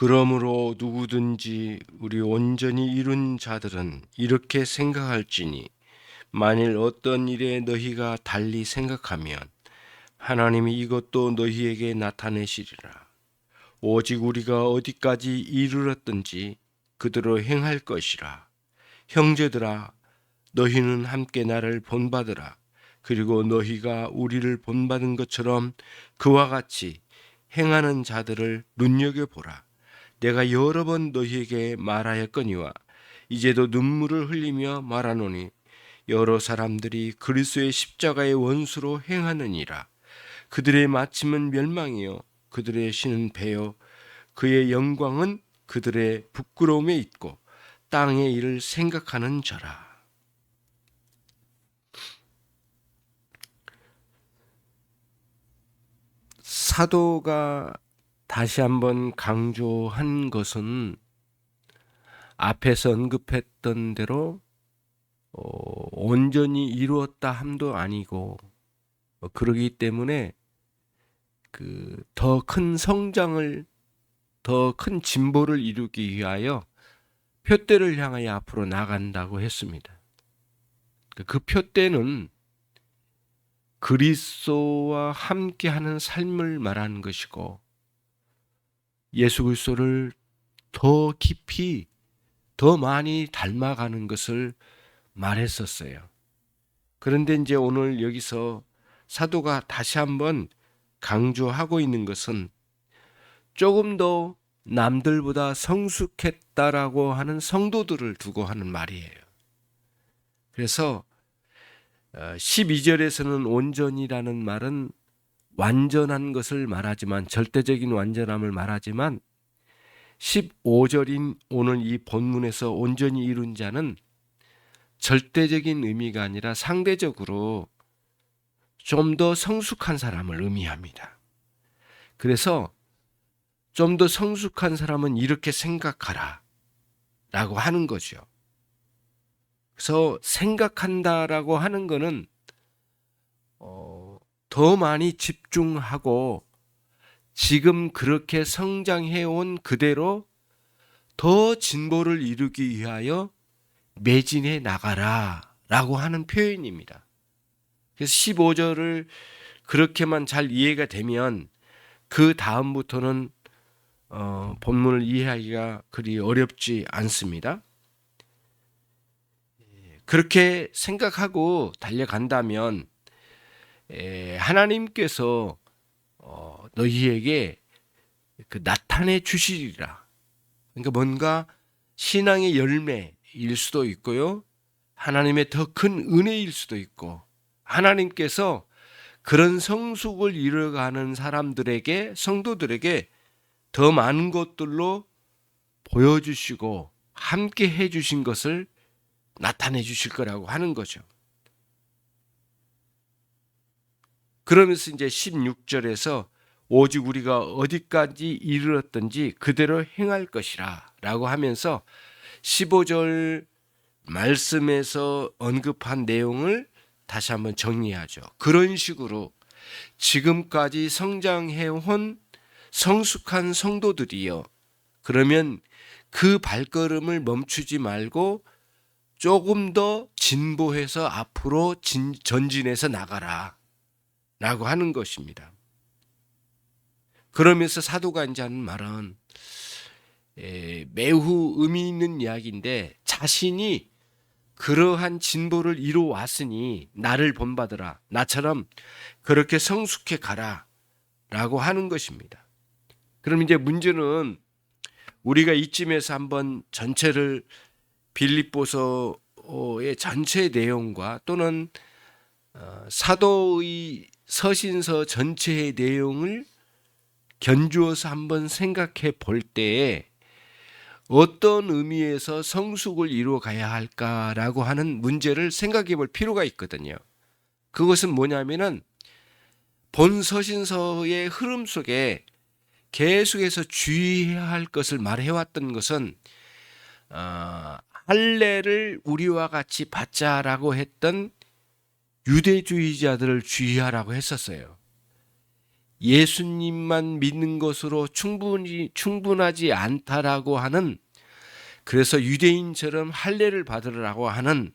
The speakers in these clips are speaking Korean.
그러므로 누구든지 우리 온전히 이룬 자들은 이렇게 생각할지니 만일 어떤 일에 너희가 달리 생각하면 하나님이 이것도 너희에게 나타내시리라. 오직 우리가 어디까지 이르렀든지 그대로 행할 것이라. 형제들아, 너희는 함께 나를 본받으라. 그리고 너희가 우리를 본받은 것처럼 그와 같이 행하는 자들을 눈여겨보라. 내가 여러 번 너희에게 말하였거니와 이제도 눈물을 흘리며 말하노니 여러 사람들이 그리스도의 십자가의 원수로 행하느니라. 그들의 마침은 멸망이요 그들의 신은 배요 그의 영광은 그들의 부끄러움에 있고 땅의 일을 생각하는 자라. 사도가 다시 한번 강조한 것은 앞에서 언급했던 대로 어, 온전히 이루었다 함도 아니고 어, 그러기 때문에 그 더 큰 성장을 더 큰 진보를 이루기 위하여 표대를 향하여 앞으로 나간다고 했습니다. 그 표대는 그리스도와 함께하는 삶을 말하는 것이고 예수 그리스도를 더 깊이 더 많이 닮아가는 것을 말했었어요. 그런데 이제 오늘 여기서 사도가 다시 한번 강조하고 있는 것은 조금 더 남들보다 성숙했다라고 하는 성도들을 두고 하는 말이에요. 그래서 12절에서는 어, 온전이라는 말은 완전한 것을 말하지만 절대적인 완전함을 말하지만 15절인 오늘 이 본문에서 온전히 이룬 자는 절대적인 의미가 아니라 상대적으로 좀 더 성숙한 사람을 의미합니다. 그래서 좀 더 성숙한 사람은 이렇게 생각하라 라고 하는 거죠. 그래서 생각한다라고 하는 어, 더 많이 집중하고 지금 그렇게 성장해 온 그대로 더 진보를 이루기 위하여 매진해 나가라 라고 하는 표현입니다. 그래서 15절을 그렇게만 잘 이해가 되면 그 다음부터는 어, 본문을 이해하기가 그리 어렵지 않습니다. 그렇게 생각하고 달려간다면 에, 하나님께서 어, 너희에게 그 나타내 주시리라. 그러니까 뭔가 신앙의 열매일 수도 있고요. 하나님의 더 큰 은혜일 수도 있고 하나님께서 그런 성숙을 이뤄가는 사람들에게 성도들에게 더 많은 것들로 보여주시고 함께 해주신 것을 나타내 주실 거라고 하는 거죠. 그러면서 이제 16절에서 오직 우리가 어디까지 이르렀든지 그대로 행할 것이라 라고 하면서 15절 말씀에서 언급한 내용을 다시 한번 정리하죠. 그런 식으로 지금까지 성장해 온 성숙한 성도들이요. 그러면 그 발걸음을 멈추지 말고 조금 더 진보해서 앞으로 진, 전진해서 나가라. 라고 하는 것입니다. 그러면서 하는 말은 에, 매우 의미 있는 이야기인데 자신이 그러한 진보를 이루어 왔으니 나를 본받으라. 나처럼 그렇게 성숙해 가라. 라고 하는 것입니다. 그럼 이제 문제는 우리가 이쯤에서 한번 전체를 빌립보서의 전체 내용과 또는 어, 사도의 서신서 전체의 내용을 견주어서 한번 생각해 볼 때에 어떤 의미에서 성숙을 이루어 가야 할까라고 하는 문제를 생각해 볼 필요가 있거든요. 그것은 뭐냐면은 본 서신서의 흐름 속에 계속해서 주의해야 할 것을 말해왔던 것은 어, 할례를 우리와 같이 받자라고 했던 유대주의자들을 주의하라고 했었어요. 예수님만 믿는 것으로 충분히 충분하지 않다라고 하는 그래서 유대인처럼 할례를 받으라고 하는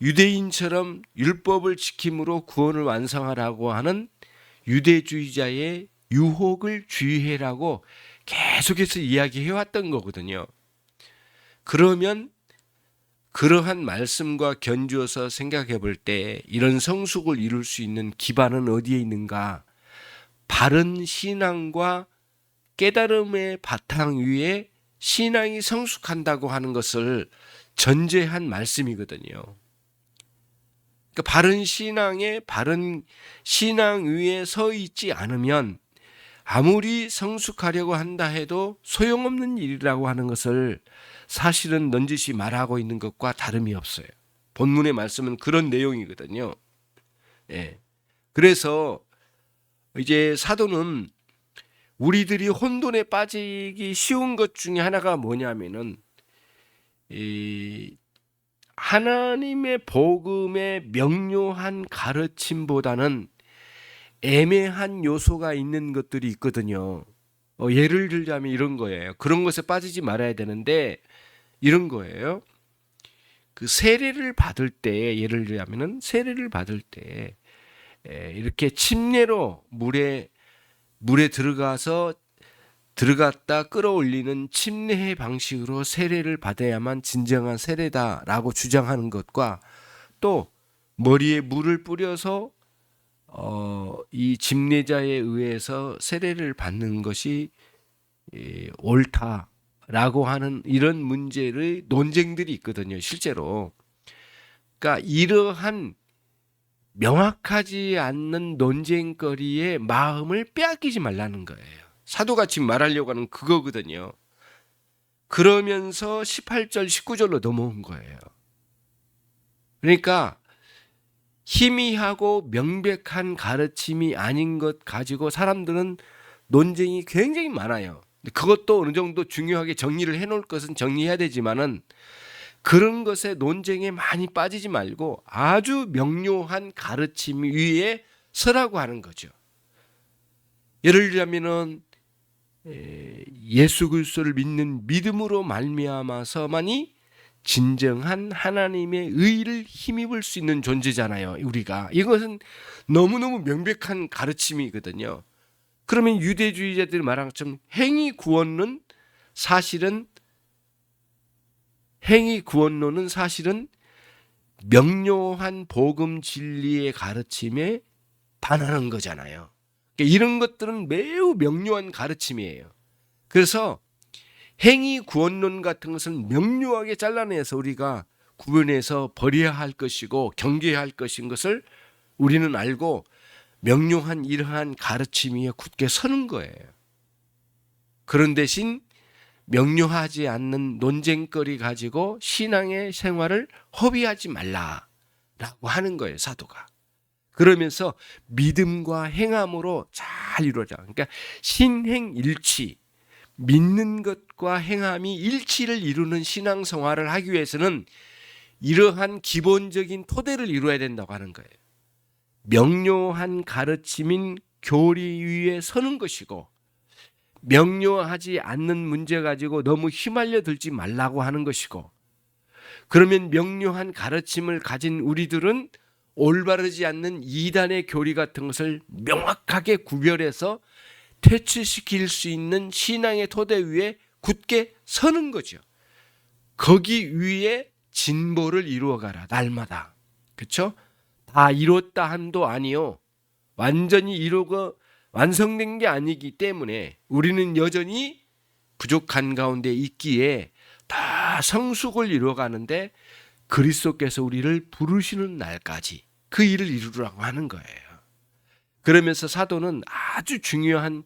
유대인처럼 율법을 지킴으로 구원을 완성하라고 하는 유대주의자의 유혹을 주의해라고 계속해서 이야기해 왔던 거거든요. 그러면 그러한 말씀과 견주어서 생각해 볼 때 이런 성숙을 이룰 수 있는 기반은 어디에 있는가? 바른 신앙과 깨달음의 바탕 위에 신앙이 성숙한다고 하는 것을 전제한 말씀이거든요. 그러니까 바른 신앙에 바른 신앙 위에 서 있지 않으면 아무리 성숙하려고 한다 해도 소용없는 일이라고 하는 것을 사실은 넌지시 말하고 있는 것과 다름이 없어요. 본문의 말씀은 그런 내용이거든요. 예. 그래서 이제 사도는 우리들이 혼돈에 빠지기 쉬운 것 중에 하나가 뭐냐면은 이 하나님의 복음의 명료한 가르침보다는 애매한 요소가 있는 것들이 있거든요. 어, 예를 들자면 이런 거예요. 그런 것에 빠지지 말아야 되는데 이런 거예요. 그 세례를 받을 때 예를 들자면은 세례를 받을 때 에, 이렇게 침례로 물에 물에 들어가서 들어갔다 끌어올리는 침례의 방식으로 세례를 받아야만 진정한 세례다라고 주장하는 것과 또 머리에 물을 뿌려서 어, 이 집례자에 의해서 세례를 받는 것이 예, 옳다라고 하는 이런 문제의 논쟁들이 있거든요, 실제로. 그러니까 이러한 명확하지 않는 논쟁거리의 마음을 빼앗기지 말라는 거예요. 지금 말하려고 하는 그거거든요. 그러면서 18절, 19절로 넘어온 거예요. 그러니까 희미하고 명백한 가르침이 아닌 것 가지고 사람들은 논쟁이 굉장히 많아요. 그것도 어느 정도 중요하게 정리를 해놓을 것은 정리해야 되지만은 그런 것에 논쟁에 많이 빠지지 말고 아주 명료한 가르침 위에 서라고 하는 거죠. 예를 들자면은 예수 그리스도를 믿는 믿음으로 말미암아서만이 진정한 하나님의 의를 힘입을 수 있는 존재잖아요. 우리가 이것은 너무너무 명백한 가르침이거든요. 그러면 유대주의자들이 말한 것처럼 행위 구원론 사실은 행위 구원론은 사실은 명료한 복음 진리의 가르침에 반하는 거잖아요. 그러니까 이런 것들은 매우 명료한 가르침이에요. 그래서 행위 구원론 같은 것은 명료하게 잘라내서 우리가 구분해서 버려야 할 것이고 경계해야 할 것인 것을 우리는 알고 명료한 이러한 가르침 위에 굳게 서는 거예요. 그런 대신 명료하지 않는 논쟁거리 가지고 신앙의 생활을 허비하지 말라라고 하는 거예요, 사도가. 그러면서 믿음과 행함으로 잘 이루어져. 그러니까 신행일치, 믿는 것과 행함이 일치를 이루는 신앙생활을 하기 위해서는 이러한 기본적인 토대를 이루어야 된다고 하는 거예요. 명료한 가르침인 교리 위에 서는 것이고 명료하지 않는 문제 가지고 너무 휘말려 들지 말라고 하는 것이고 그러면 명료한 가르침을 가진 우리들은 올바르지 않는 이단의 교리 같은 것을 명확하게 구별해서 퇴치시킬 수 있는 신앙의 토대 위에 굳게 서는 거죠. 거기 위에 진보를 이루어가라 날마다 그렇죠? 다 이뤘다 한도 아니요 완전히 이루고 완성된 게 아니기 때문에 우리는 여전히 부족한 가운데 있기에 다 성숙을 이루어가는데 그리스도께서 우리를 부르시는 날까지 그 일을 이루라고 하는 거예요. 그러면서 사도는 아주 중요한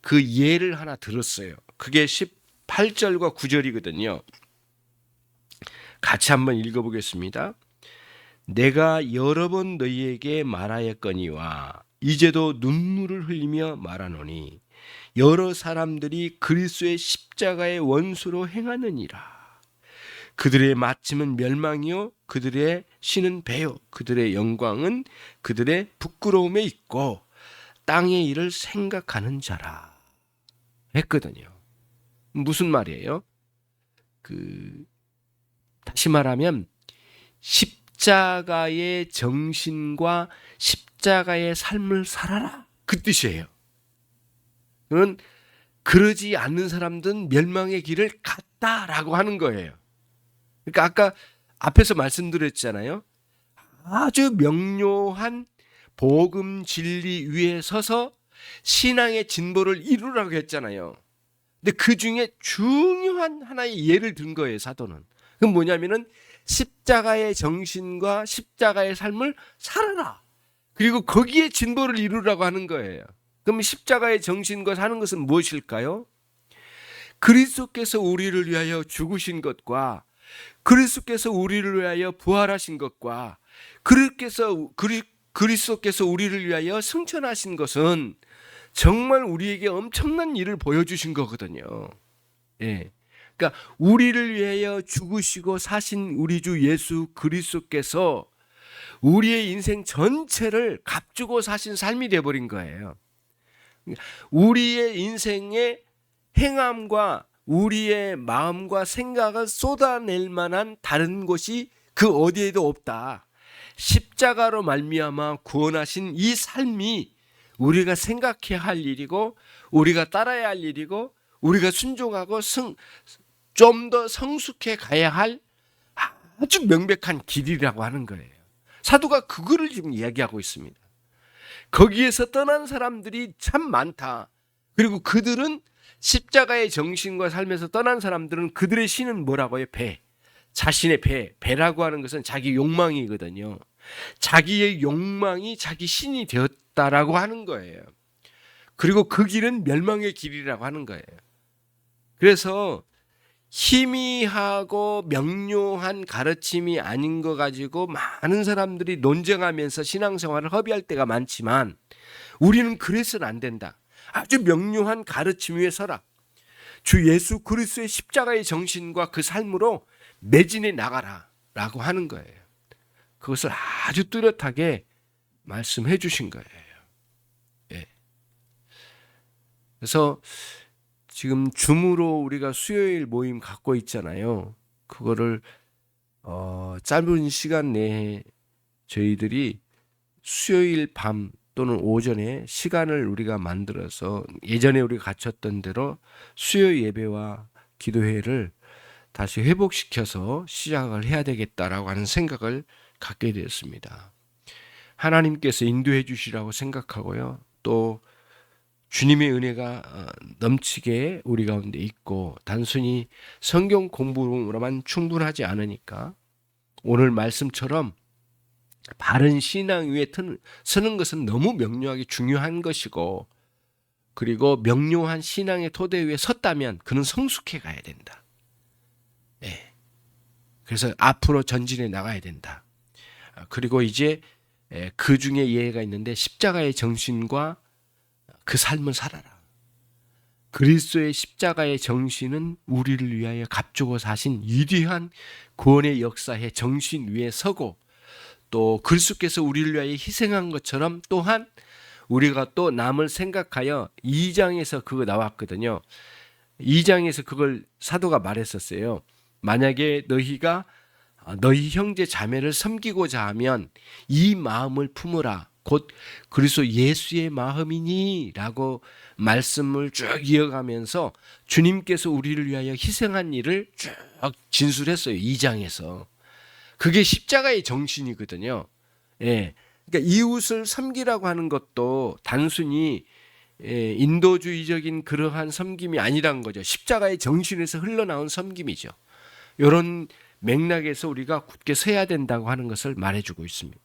그 예를 하나 들었어요. 그게 18절과 9절이거든요. 같이 한번 읽어보겠습니다. 내가 여러 번 너희에게 말하였거니와 이제도 눈물을 흘리며 말하노니 여러 사람들이 그리스도의 십자가의 원수로 행하느니라. 그들의 마침은 멸망이요 그들의 신은 배요 그들의 영광은 그들의 부끄러움에 있고 땅의 일을 생각하는 자라 했거든요. 무슨 말이에요? 그 다시 말하면 십자가의 정신과 십자가의 삶을 살아라 그 뜻이에요. 그는 그러지 않는 사람들은 멸망의 길을 갔다라고 하는 거예요. 그러니까 아까 앞에서 말씀드렸잖아요. 아주 명료한 복음 진리 위에 서서 신앙의 진보를 이루라고 했잖아요. 근데 그 중에 중요한 하나의 예를 든 거예요, 사도는. 그건 뭐냐면은 십자가의 정신과 십자가의 삶을 살아라. 그리고 거기에 진보를 이루라고 하는 거예요. 그럼 십자가의 정신과 사는 것은 무엇일까요? 그리스도께서 우리를 위하여 죽으신 것과 그리스도께서 우리를 위하여 부활하신 것과 그리스도께서 그리, 그리스도께서 우리를 위하여 승천하신 것은 정말 우리에게 엄청난 일을 보여주신 거거든요. 예. 그러니까 우리를 위하여 죽으시고 사신 우리 주 예수 그리스도께서 우리의 인생 전체를 값주고 사신 삶이 되어버린 거예요. 우리의 인생의 행함과 우리의 마음과 생각을 쏟아낼 만한 다른 곳이 그 어디에도 없다. 십자가로 말미암아 구원하신 이 삶이 우리가 생각해야 할 일이고 우리가 따라야 할 일이고 우리가 순종하고 좀 더 성숙해 가야 할 아주 명백한 길이라고 하는 거예요. 사도가 그거를 지금 이야기하고 있습니다. 거기에서 떠난 사람들이 참 많다. 그리고 그들은 십자가의 정신과 삶에서 떠난 사람들은 그들의 신은 뭐라고요? 배. 자신의 배. 배라고 하는 것은 자기 욕망이거든요. 자기의 욕망이 자기 신이 되었다라고 하는 거예요. 그리고 그 길은 멸망의 길이라고 하는 거예요. 그래서 희미하고 명료한 가르침이 아닌 거 가지고 많은 사람들이 논쟁하면서 신앙생활을 허비할 때가 많지만 우리는 그래서는 안 된다. 아주 명료한 가르침 위에 서라. 주 예수 그리스도의 십자가의 정신과 그 삶으로 매진해 나가라 라고 하는 거예요. 그것을 아주 뚜렷하게 말씀해 주신 거예요. 예. 그래서 지금 줌으로 우리가 수요일 모임 갖고 있잖아요. 그거를 어, 짧은 시간 내에 저희들이 수요일 밤 또는 오전에 시간을 우리가 만들어서 예전에 우리가 갖췄던 대로 수요 예배와 기도회를 다시 회복시켜서 시작을 해야 되겠다라고 하는 생각을 갖게 되었습니다. 하나님께서 인도해 주시라고 생각하고요. 또 주님의 은혜가 어, 넘치게 우리 가운데 있고 단순히 성경 공부로만 충분하지 않으니까 오늘 말씀처럼 바른 신앙 위에 서는 것은 너무 명료하게 중요한 것이고 그리고 명료한 신앙의 토대 위에 섰다면 그는 성숙해 가야 된다. 예. 그래서 앞으로 전진해 나가야 된다. 아, 그리고 이제 그 중에 예가 있는데 십자가의 정신과 그 삶을 살아라. 그리스도의 십자가의 정신은 우리를 위하여 값주고 사신 위대한 구원의 역사의 정신 위에 서고 또 그리스도께서 우리를 위하여 희생한 것처럼 또한 우리가 또 남을 생각하여 2장에서 그거 나왔거든요. 2장에서 그걸 사도가 말했었어요. 만약에 너희가 너희 형제 자매를 섬기고자 하면 이 마음을 품으라. 곧 그리스도 예수의 마음이니라고 말씀을 쭉 이어가면서 주님께서 우리를 위하여 희생한 일을 쭉 진술했어요. 2장에서. 그게 십자가의 정신이거든요. 예. 그러니까 이웃을 섬기라고 하는 것도 단순히 예, 인도주의적인 그러한 섬김이 아니란 거죠. 십자가의 정신에서 흘러나온 섬김이죠. 이런 맥락에서 우리가 굳게 서야 된다고 하는 것을 말해주고 있습니다.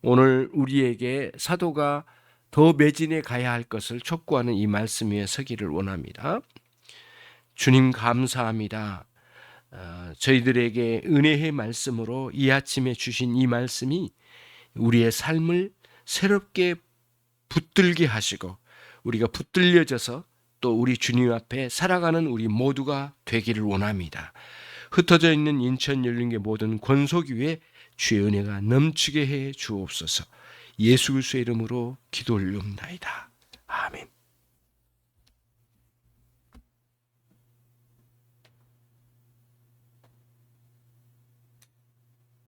오늘 우리에게 사도가 더 매진해 가야 할 것을 촉구하는 이 말씀 위에 서기를 원합니다. 주님 감사합니다. 어, 저희들에게 은혜의 말씀으로 이 아침에 주신 이 말씀이 우리의 삶을 새롭게 붙들게 하시고 우리가 붙들려져서 또 우리 주님 앞에 살아가는 우리 모두가 되기를 원합니다. 흩어져 있는 인천 열린교 모든 권속 위에 주의 은혜가 넘치게 해 주옵소서. 예수 그리스도의 이름으로 기도 올리옵나이다.